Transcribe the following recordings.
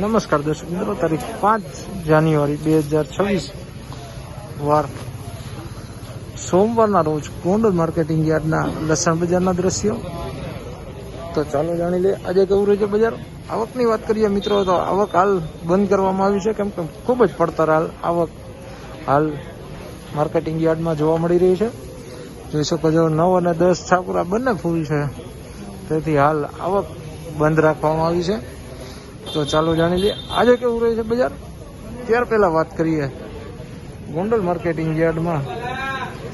નમસ્કાર દર્શક મિત્રો, તારીખ પાંચ જાન્યુઆરી બે હજાર છવ્વીસ વાર સોમવારના રોજ ગોંડલ માર્કેટિંગ યાર્ડના લસણ બજારના દ્રશ્યો. તો ચાલો જાણી લઈએ, આજે કેવું રહ્યું છે બજાર? આવકની વાત કરીએ મિત્રો, તો આવક હાલ બંધ કરવામાં આવી છે, કેમ કે ખૂબ જ પડતર હાલ આવક હાલ માર્કેટિંગ યાર્ડમાં જોવા મળી રહી છે. જોઈ શકો છો, નવ અને દસ છાપુરા બંને ફૂલ છે. તેથી હાલ આવક બંધ રાખવામાં આવી છે. તો ચાલો જાણી લઈએ. આજે કેવું રહે છે બજાર? ત્યાર પહેલા વાત કરીએ ગોંડલ માર્કેટિંગ યાર્ડમાં.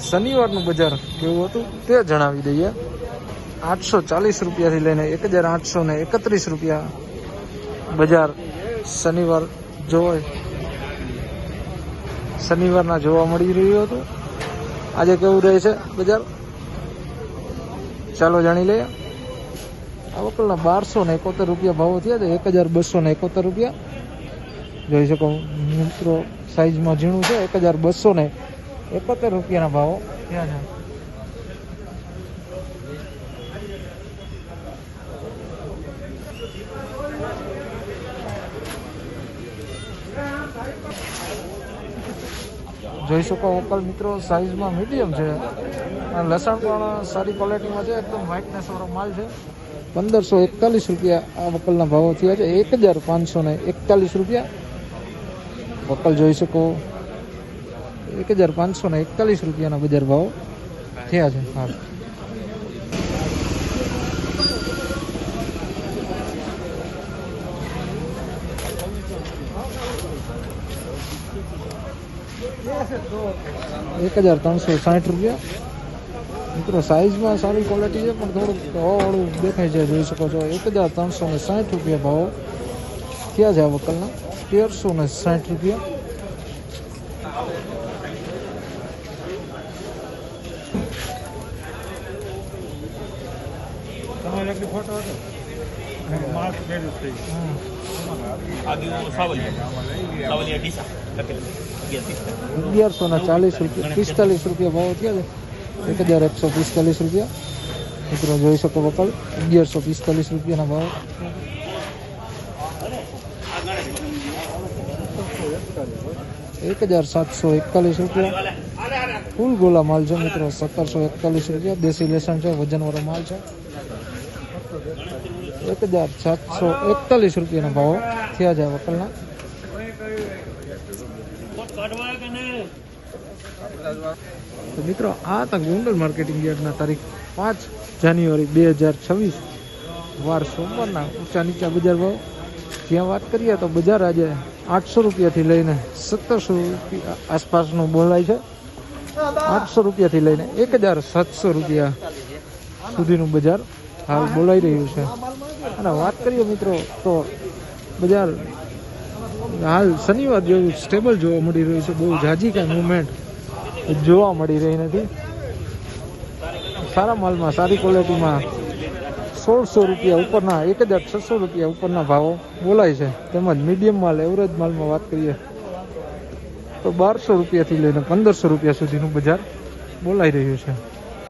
શનિવારનું બજાર કેવું હતું તે જણાવી દઈએ. આઠસો ચાલીસ રૂપિયાથી લઈને એક હજાર આઠસો ને એકત્રીસ રૂપિયા બજાર શનિવાર જોવાય. શનિવારના જોવા મળી રહ્યું હતું. આજે કેવું રહે છે બજાર? ચાલો જાણી લઈએ. આ વકલના બારસો ને એકોતેર રૂપિયા ભાવો થયા છે, એક હજાર બસો ને એકોતેર રૂપિયા. જોઈ શકો મિત્રો સાઈઝમાં ઝીણું છે, એક હજાર બસો ને એકોતેર રૂપિયાના ભાવો થયા છે. જોઈ શકો વકલ મિત્રો સાઈઝમાં મીડિયમ છે. અને લસણ પણ સારી ક્વોલિટીમાં છે, એકદમ વ્હાઇટનેસ માલ છે. પંદરસો એકતાલીસ રૂપિયા આ વકલના ભાવો થયા છે એક હજાર પાંચસો ને એકતાલીસ રૂપિયા વકલ જોઈ શકો। એક હજાર પાંચસો ને એકતાલીસ રૂપિયાના બજાર ભાવ થયા છે। હાલ એક હજાર ત્રણસો સાઠ રૂપિયા મિત્રો સાઈઝમાં સારી ક્વોલિટી છે પણ થોડુંક હવાવાળું દેખાય છે જોઈ શકો છો. એક હજાર ત્રણસો ને સાઠ રૂપિયા ભાવ. થયા છે આ વકલના? તેરસો ને સાઠ રૂપિયા. તમારે એકલી ફોટો હતો? માર્ક ફેરવ થઈ હમ. આગળ સાવલિયા. સાવલિયા ડીસા. લખેલું અગિયાર અગિયારસો ને ચાલીસ રૂપિયા પિસ્તાલીસ રૂપિયા ભાવ થયા છે એક હજાર એકસો પિસ્તાલીસ રૂપિયા મિત્રો જોઈ શકો વકલ અગિયારસો પિસ્તાલીસ રૂપિયાના ભાવ એક હજાર સાતસો એકતાલીસ રૂપિયા ફૂલ ગોલા માલ છે મિત્રો સત્તરસો એકતાલીસ રૂપિયા દેશી લેસણ છે વજનવાળો માલ છે એક હજાર સાતસો એકતાલીસ રૂપિયાના ભાવ થયા છે આ વકલના તો મિત્રો, આ હતા ગોંડલ માર્કેટિંગ યાર્ડના તારીખ પાંચ જાન્યુઆરી બે હજાર છવ્વીસ. વાર સોમવારના ઊંચા નીચા બજાર ભાવ. જ્યાં વાત કરીએ તો બજાર આજે આઠસો રૂપિયાથી લઈને સત્તરસો રૂપિયા આસપાસનું બોલાય છે. આઠસો રૂપિયાથી લઈને એક હજાર સાતસો રૂપિયા સુધીનું બજાર હાલ બોલાઈ રહ્યું છે. અને વાત કરીએ મિત્રો, તો બજાર હાલ શનિવાર જેવું સ્ટેબલ જોવા મળી રહ્યું છે. બહુ જાજી કાંઈ મુવમેન્ટ જોવા મળી રહી નથી. સારા માલમાં, સારી ક્વોલિટીમાં સોળસો રૂપિયા ઉપરના, એક હજાર છસો રૂપિયા ઉપરના ભાવો બોલાય છે. તેમજ મીડિયમ માલ એવરેજ માલમાં વાત કરીએ તો બારસો રૂપિયાથી લઈને પંદરસો રૂપિયા સુધીનું બજાર બોલાઈ રહ્યું છે.